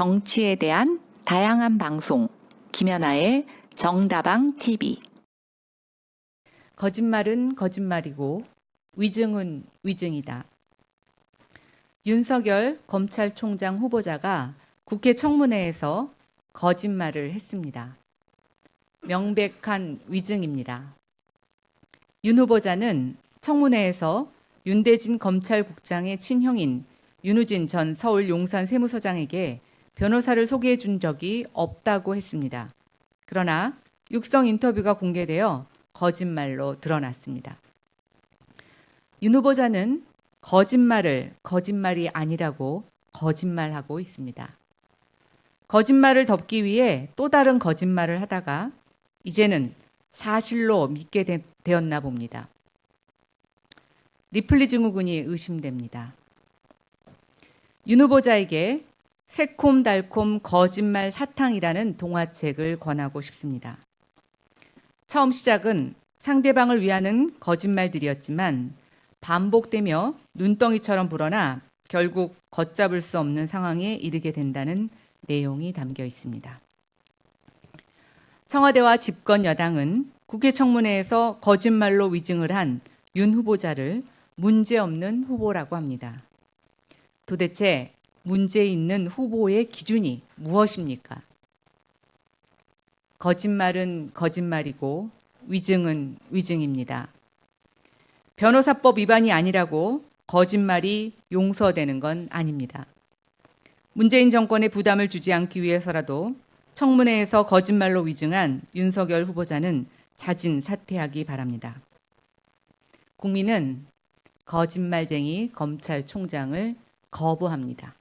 정치에 대한 다양한 방송 김연아의 정다방 TV 거짓말은 거짓말이고 위증은 위증이다. 윤석열 검찰총장 후보자가 국회 청문회에서 거짓말을 했습니다. 명백한 위증입니다. 윤 후보자는 청문회에서 윤대진 검찰국장의 친형인 윤우진 전 서울 용산 세무서장에게 변호사를 소개해 준 적이 없다고 했습니다. 그러나 육성 인터뷰가 공개되어 거짓말로 드러났습니다. 윤 후보자는 거짓말을 거짓말이 아니라고 거짓말하고 있습니다. 거짓말을 덮기 위해 또 다른 거짓말을 하다가 이제는 사실로 믿게 되, 되었나 봅니다. 리플리 증후군이 의심됩니다. 윤 후보자에게 새콤달콤 거짓말 사탕이라는 동화책을 권하고 싶습니다. 처음 시작은 상대방을 위하는 거짓말들이었지만 반복되며 눈덩이처럼 불어나 결국 걷잡을 수 없는 상황에 이르게 된다는 내용이 담겨 있습니다. 청와대와 집권 여당은 국회 청문회에서 거짓말로 위증을 한 윤 후보자를 문제없는 후보라고 합니다. 도대체 문제 있는 후보의 기준이 무엇입니까? 거짓말은 거짓말이고 위증은 위증입니다. 변호사법 위반이 아니라고 거짓말이 용서되는 건 아닙니다. 문재인 정권의 부담을 주지 않기 위해서라도 청문회에서 거짓말로 위증한 윤석열 후보자는 자진 사퇴하기 바랍니다. 국민은 거짓말쟁이 검찰총장을 거부합니다.